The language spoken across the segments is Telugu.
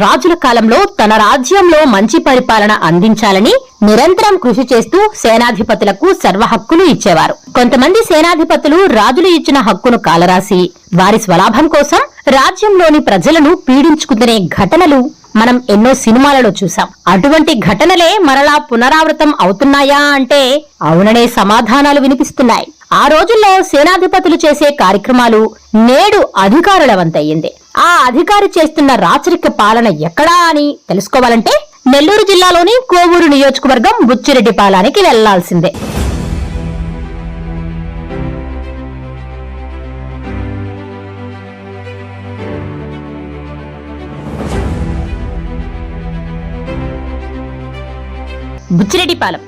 రాజుల కాలంలో తన రాజ్యంలో మంచి పరిపాలన అందించాలని నిరంతరం కృషి చేస్తూ సేనాధిపతులకు సర్వ హక్కులు ఇచ్చేవారు. కొంతమంది సేనాధిపతులు రాజులు ఇచ్చిన హక్కును కాలరాసి వారి స్వలాభం కోసం రాజ్యంలోని ప్రజలను పీడించుకునే ఘటనలు మనం ఎన్నో సినిమాలలో చూసాం అటువంటి ఘటనలే మరలా పునరావృతం అవుతున్నాయా అంటే అవుననే సమాధానాలు వినిపిస్తున్నాయి. ఆ రోజుల్లో సేనాధిపతులు చేసే కార్యక్రమాలు నేడు అధికారుల వంతయ్యింది ఆ అధికారి చేస్తున్న రాచరిక పాలన ఎక్కడా అని తెలుసుకోవాలంటే నెల్లూరు జిల్లాలోని కోవూరు నియోజకవర్గం బుచ్చిరెడ్డిపాలానికి వెళ్ళాల్సిందే. బుచ్చిరెడ్డిపాలెం.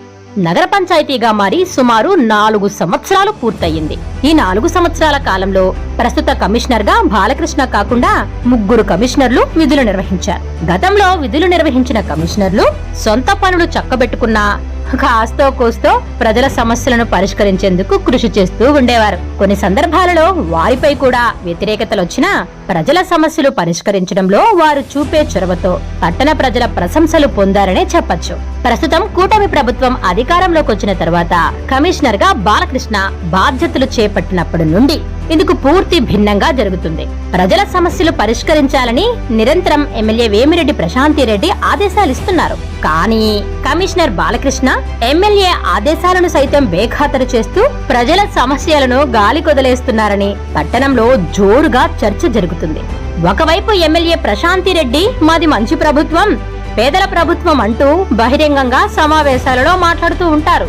నగర పంచాయతీగా మారి సుమారు నాలుగు సంవత్సరాలు పూర్తయింది. ఈ నాలుగు సంవత్సరాల కాలంలో ప్రస్తుత కమిషనర్గా బాలకృష్ణ కాకుండా ముగ్గురు కమిషనర్లు విధులు నిర్వహించారు. గతంలో విధులు నిర్వహించిన కమిషనర్లు సొంత పనులు చక్కబెట్టుకున్న కాస్తో కోస్తో ప్రజల సమస్యలను పరిష్కరించేందుకు కృషి చేస్తూ ఉండేవారు. కొన్ని సందర్భాలలో వారిపై కూడా వ్యతిరేకతలొచ్చినా ప్రజల సమస్యలు పరిష్కరించడంలో వారు చూపే చొరవతో పట్టణ ప్రజల ప్రశంసలు పొందారనే చెప్పొచ్చు. ప్రస్తుతం కూటమి ప్రభుత్వం అధికారంలోకి వచ్చిన తర్వాత కమిషనర్గా బాలకృష్ణ బాధ్యతలు చేపట్టినప్పటి నుండి ఇందుకు పూర్తి భిన్నంగా జరుగుతుంది. ప్రజల సమస్యలు పరిష్కరించాలని నిరంతరం ఎమ్మెల్యే వేమిరెడ్డి ప్రశాంతి రెడ్డి ఆదేశాలిస్తున్నారు కానీ కమిషనర్ బాలకృష్ణ ఎమ్మెల్యే ఆదేశాలను సైతం బేఖాతరు చేస్తూ ప్రజల సమస్యలను గాలి కొదలేస్తున్నారని పట్టణంలో జోరుగా చర్చ జరుగుతుంది. ఒకవైపు ఎమ్మెల్యే ప్రశాంతి రెడ్డి మాది మంచి ప్రభుత్వం పేదల ప్రభుత్వం అంటూ బహిరంగంగా సమావేశాలలో మాట్లాడుతూ ఉంటారు.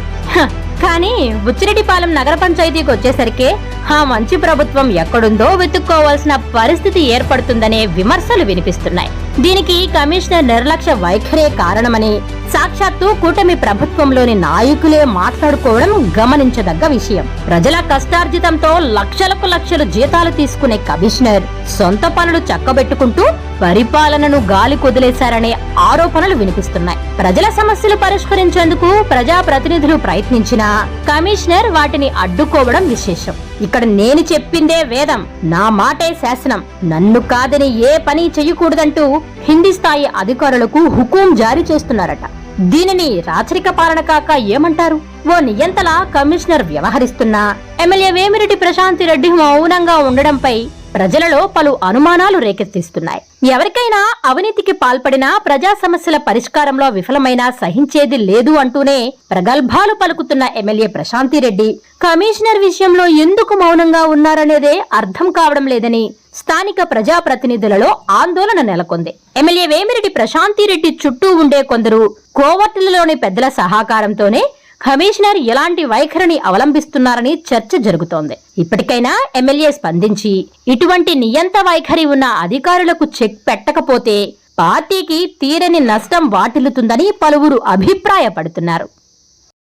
కానీ బుచ్చిరెడ్డిపాలెం నగర పంచాయతీకి వచ్చేసరికి ఆ మంచి ప్రభుత్వం ఎక్కడుందో వెతుక్కోవాల్సిన పరిస్థితి ఏర్పడుతుందనే విమర్శలు వినిపిస్తున్నాయి. దీనికి కమిషనర్ నిర్లక్ష్య వైఖరే కారణమని సాక్షాత్తు కూటమి ప్రభుత్వంలోని నాయకులే మాట్లాడుకోవడం గమనించదగ్గ విషయం. ప్రజల కష్టార్జితంతో లక్షలకు లక్షలు జీతాలు తీసుకునే కమిషనర్ సొంత పనులు చక్కబెట్టుకుంటూ పరిపాలనను గాలి కొదిలేశారనే ఆరోపణలు వినిపిస్తున్నాయి. ప్రజల సమస్యలు పరిష్కరించేందుకు ప్రజా ప్రతినిధులు ప్రయత్నించినా కమిషనర్ వాటిని అడ్డుకోవడం విశేషం. ఇక్కడ నేను చెప్పిందే వేదం నా మాటే శాసనం. నన్ను కాదని ఏ పని చెయ్యకూడదంటూ హిందీ స్థాయి అధికారులకు హుకుం జారీ చేస్తున్నారట. దీనిని రాచరిక పాలన కాక ఏమంటారు? ఓ నియంతలా కమిషనర్ వ్యవహరిస్తున్నా ఎమ్మెల్యే వేమిరెడ్డి ప్రశాంతి రెడ్డి మౌనంగా ఉండడంపై ప్రజలలో పలు అనుమానాలు రేకెత్తిస్తున్నాయి. ఎవరికైనా అవినీతికి పాల్పడినా ప్రజా సమస్యల పరిష్కారంలో విఫలమైనా సహించేది లేదు అంటూనే ప్రగల్భాలు పలుకుతున్న ఎమ్మెల్యే ప్రశాంతి రెడ్డి. కమిషనర్ విషయంలో ఎందుకు మౌనంగా ఉన్నారనేదే అర్థం కావడం లేదని స్థానిక ప్రజాప్రతినిధులలో ఆందోళన నెలకొంది. ఎమ్మెల్యే వేమిరెడ్డి ప్రశాంతి రెడ్డి చుట్టూ ఉండే కొందరు కోవర్టులలోని పెద్దల సహకారంతోనే కమిషనర్ ఎలాంటి వైఖరిని అవలంబిస్తున్నారని చర్చ జరుగుతోంది. ఇప్పటికైనా ఎమ్మెల్యే స్పందించి ఇటువంటి నియంత వైఖరి ఉన్న అధికారులకు చెక్ పెట్టకపోతే పార్టీకి తీరని నష్టం వాటిల్లుతుందని పలువురు అభిప్రాయపడుతున్నారు.